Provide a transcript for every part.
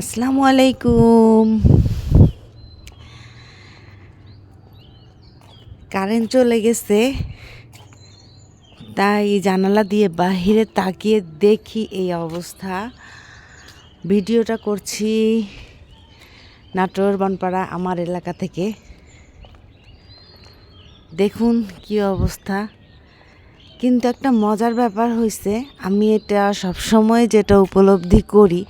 আসসালামু আলাইকুম। কারেন্ট চলে গেছে, তাই জানালা দিয়ে বাহিরে তাকিয়ে দেখি এই অবস্থা। ভিডিওটা করছি নাটোর বনপাড়া আমার এলাকা থেকে। দেখুন কি অবস্থা। কিন্তু একটা মজার ব্যাপার হয়েছে আমি এটা সবসময় যেটা উপলব্ধি করি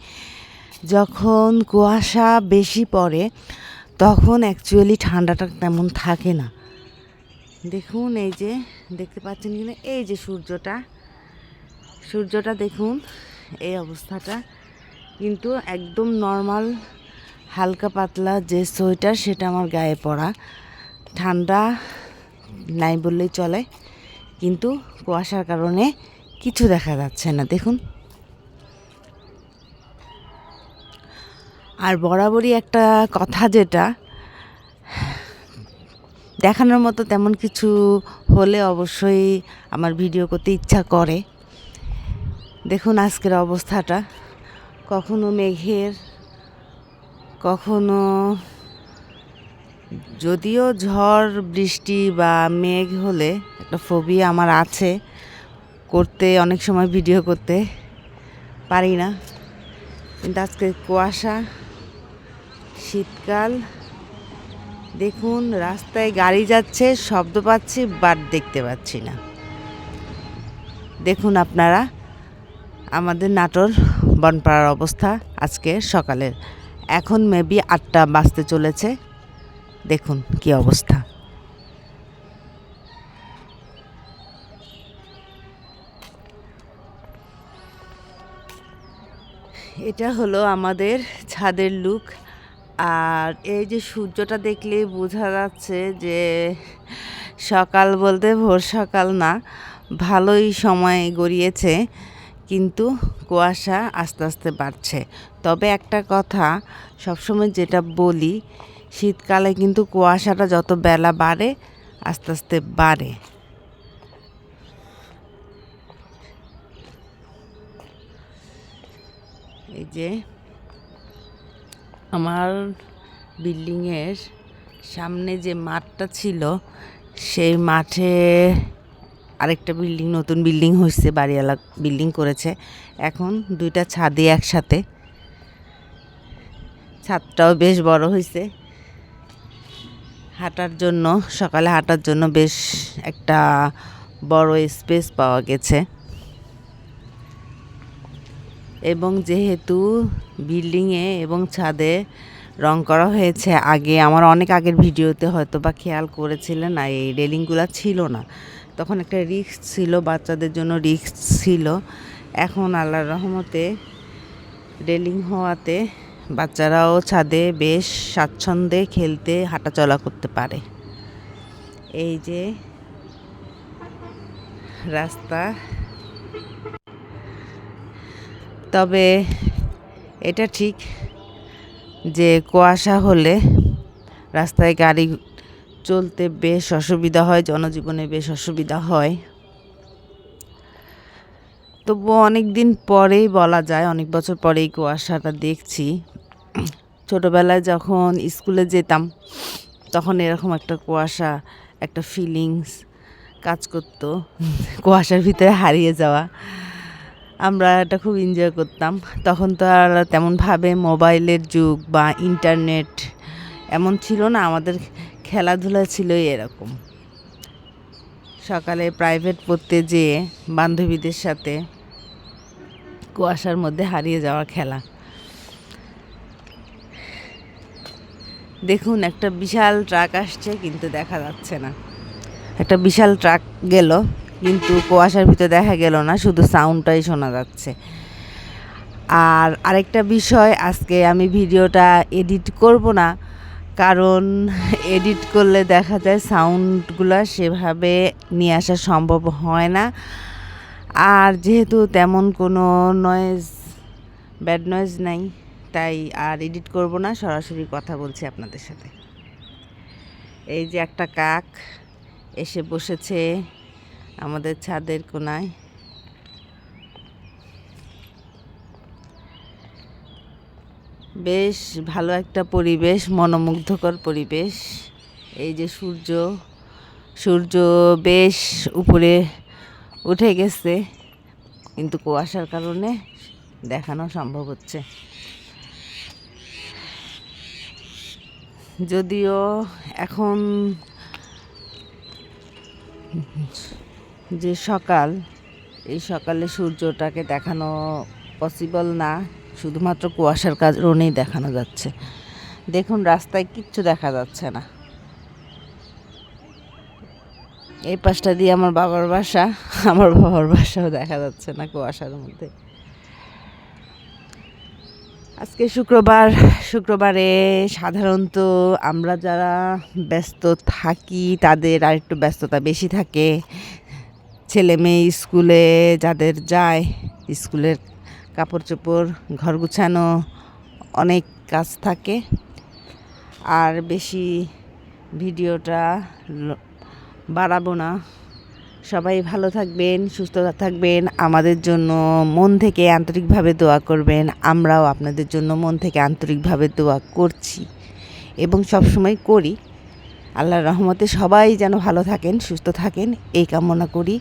যখন কুয়াশা বেশি পড়ে, তখন অ্যাকচুয়ালি ঠান্ডাটা তেমন থাকে না। দেখুন, এই যে, দেখতে পাচ্ছেন কিনা? এই যে সূর্যটা। সূর্যটা দেখুন, এই অবস্থাটা। কিন্তু একদম নর্মাল হালকা পাতলা যে সোয়েটার, সেটা আমার গায়ে পরা ঠান্ডা নাই বললেই চলে। কিন্তু কুয়াশার কারণে কিছু দেখা যাচ্ছে না। দেখুন। আর বরাবরই একটা কথা যেটা, দেখানোর মতো তেমন কিছু হলে অবশ্যই আমার ভিডিও করতে ইচ্ছা করে। দেখুন আজকের অবস্থাটা। কখনো মেঘের, কখনো যদিও ঝড়, বৃষ্টি বা মেঘ হলে একটা ফোবিয়া আমার আছে করতে, অনেক সময় ভিডিও করতে পারি না। কিন্তু আজকে কুয়াশা শীতকাল। দেখুন, রাস্তায় গাড়ি যাচ্ছে, শব্দ পাচ্ছি, বাট দেখতে পাচ্ছি না। দেখুন আপনারা, আমাদের নাটোর বনপাড়ার অবস্থা আজকে সকালের। এখন মেবি আটটা বাজতে চলেছে। দেখুন কি অবস্থা। এটা হলো আমাদের ছাদের লুক আর এই যে সূর্যটা দেখলে বোঝা যাচ্ছে যে সকাল বলতে ভোর সকাল না, ভালোই সময় গড়িয়েছে, কিন্তু কুয়াশা আস্তে আস্তে বাড়ছে। তবে একটা কথা, সবসময় যেটা বলি, শীতকালে কিন্তু কুয়াশাটা যত বেলা বাড়ে, আস্তে আস্তে বাড়ে। এই যে আমার বিল্ডিংয়ের সামনে যে মাঠটা ছিল, সেই মাঠে আরেকটা বিল্ডিং, নতুন বিল্ডিং হয়েছে, বাড়িওয়ালা বিল্ডিং করেছে। এখন দুইটা ছাদে একসাথে। ছাদটাও বেশ বড় হয়েছে। হাঁটার জন্য, সকালে হাঁটার জন্য বেশ একটা বড় স্পেস পাওয়া গেছে। এবং যেহেতু বিল্ডিংয়ে এবং ছাদে রং করা হয়েছে, আগে আমার অনেক আগের ভিডিওতে হয়তো বা খেয়াল করেছিলেন আর এই রেলিংগুলো ছিল না। তখন একটা রিক্স ছিল, বাচ্চাদের জন্য রিক্স ছিল। এখন আল্লাহর রহমতে রেলিং হওয়াতে বাচ্চারাও ছাদে বেশ স্বাচ্ছন্দ্যে খেলতে, হাঁটাচলা করতে পারে। এই যে রাস্তা তবে এটা ঠিক যে কুয়াশা হলে রাস্তায় গাড়ি চলতে বেশ অসুবিধা হয়, জনজীবনে বেশ অসুবিধা হয়। তবুও অনেক দিন পরেই বলা যায়, অনেক বছর পরেই কুয়াশাটা দেখছি। ছোটোবেলায় যখন স্কুলে যেতাম, তখন এরকম একটা কুয়াশা, একটা ফিলিংস কাজ করতো, কুয়াশার ভিতরে হারিয়ে যাওয়া। আমরা এটা খুব এনজয় করতাম। তখন তো আর তেমনভাবে মোবাইলের যুগ বা ইন্টারনেট এমন ছিল না, আমাদের খেলাধুলা ছিলই এরকম। সকালে প্রাইভেট পড়তে যেয়ে বান্ধবীদের সাথে কুয়াশার মধ্যে হারিয়ে যাওয়া খেলা। দেখুন, একটা বিশাল ট্রাক আসছে কিন্তু দেখা যাচ্ছে না। একটা বিশাল ট্রাক গেল। কিন্তু কুয়াশার ভিতরে দেখা গেল না, শুধু সাউন্ডটাই শোনা যাচ্ছে। আর আরেকটা বিষয়, আজকে আমি ভিডিওটা এডিট করব না, কারণ এডিট করলে দেখা যায় সাউন্ডগুলো সেভাবে নিয়ে আসা সম্ভব হয় না। আর যেহেতু তেমন কোনো নয়েজ ব্যাড নয়েজ নাই, তাই আর এডিট করব না, সরাসরি কথা বলছি আপনাদের সাথে। এই যে একটা কাক, এসে বসেছে। আমাদের ছাদের কোনায়। বেশ ভালো একটা পরিবেশ, মনোমুগ্ধকর পরিবেশ। এই যে সূর্য সূর্য বেশ উপরে উঠে গেছে, কিন্তু কুয়াশার কারণে দেখানো সম্ভব হচ্ছে। যদিও এখন যে সকাল, এই সকালে সূর্যটাকে দেখানো পসিবল না। শুধুমাত্র কুয়াশার কারণেই দেখানো যাচ্ছে। দেখুন, রাস্তায় কিচ্ছু দেখা যাচ্ছে না। এই পাশটা দিয়ে আমার বাবার বাসা, আমার বাবার বাসাও দেখা যাচ্ছে না কুয়াশার মধ্যে। আজকে শুক্রবার, শুক্রবারে সাধারণত আমরা যারা ব্যস্ত থাকি, তাদের আর একটু ব্যস্ততা বেশি থাকে। ছেলে মেয়ে স্কুলে যাদের যায়, স্কুলের কাপড় চোপড় ঘর গুছানো অনেক কাজ থাকে। আর বেশি ভিডিওটা বাড়াবো না। সবাই ভালো থাকবেন, সুস্থ থাকবেন। আমাদের জন্য মন থেকে আন্তরিকভাবে দোয়া করবেন। আমরাও আপনাদের জন্য মন থেকে আন্তরিকভাবে দোয়া করছি এবং সবসময় করি। আল্লাহর রহমতে সবাই যেন ভালো থাকেন, সুস্থ থাকেন। এই কামনা করি।